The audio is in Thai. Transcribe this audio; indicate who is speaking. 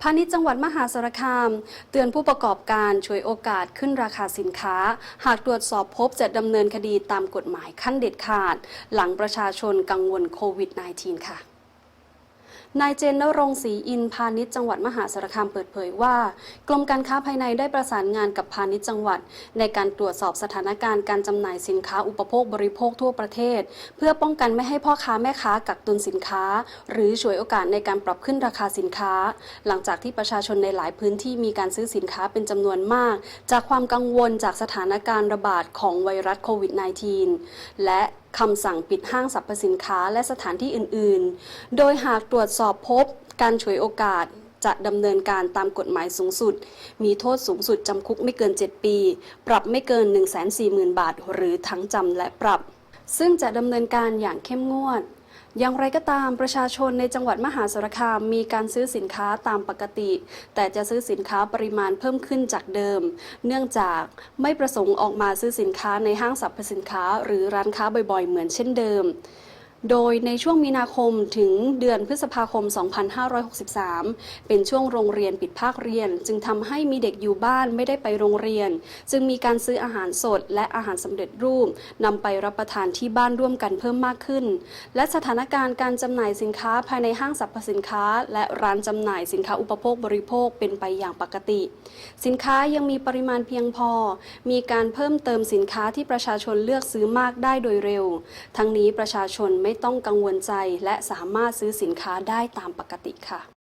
Speaker 1: พาณิชย์จังหวัดมหาสารคาม เตือนผู้ประกอบการช่วยโอกาสขึ้นราคาสินค้า หากตรวจสอบพบจะดำเนินคดีตามกฎหมายขั้นเด็ดขาด หลังประชาชนกังวลโควิด -19 ค่ะ นายเจนนรงศรีอินพาณิชย์จังหวัดมหาสารคามเปิดเผยว่า กรมการค้าภายในได้ประสานงานกับพาณิชย์จังหวัด ในการตรวจสอบสถานการณ์การจำหน่ายสินค้าอุปโภคบริโภคทั่วประเทศ เพื่อป้องกันไม่ให้พ่อค้าแม่ค้ากักตุนสินค้า หรือฉวยโอกาสในการปรับขึ้นราคาสินค้า หลังจากที่ประชาชนในหลายพื้นที่มีการซื้อสินค้าเป็นจำนวนมาก จากความกังวลจากสถานการณ์ระบาดของไวรัสโควิด -19 และ คำสั่งปิดห้างสรรพสินค้าและสถานที่อื่น ๆ โดยหากตรวจสอบพบการฉวยโอกาสจะดำเนินการตามกฎหมายสูงสุด มีโทษสูงสุดจำคุกไม่เกิน 7 ปี ปรับไม่เกิน 140,000 บาท หรือทั้งจำและปรับ ซึ่งจะดำเนินการอย่างเข้มงวด อย่างไรก็ตามประชาชนในจังหวัดมหาสารคามมีการซื้อสินค้าตามปกติ แต่จะซื้อสินค้าปริมาณเพิ่มขึ้นจากเดิม เนื่องจากไม่ประสงค์ออกมาซื้อสินค้าในห้างสรรพสินค้า หรือร้านค้าบ่อยๆ เหมือนเช่นเดิม โดยในช่วงมีนาคมถึงเดือนพฤษภาคม 2563 เป็นช่วงโรงเรียนปิดภาคเรียน จึงทำให้มีเด็กอยู่บ้านไม่ได้ไปโรงเรียน จึงมีการซื้ออาหารสดและอาหารสำเร็จรูปนำไปรับประทานที่บ้านร่วมกันเพิ่มมากขึ้น และสถานการณ์การจำหน่ายสินค้าภายในห้างสรรพสินค้า และร้านจำหน่ายสินค้าอุปโภคบริโภคเป็นไปอย่างปกติ สินค้ายังมีปริมาณเพียงพอ มีการเพิ่มเติมสินค้าที่ประชาชนเลือกซื้อมากได้โดยเร็ว ทั้งนี้ประชาชนไมไม่ต้องกังวลใจ และสามารถซื้อสินค้าได้ตามปกติค่ะ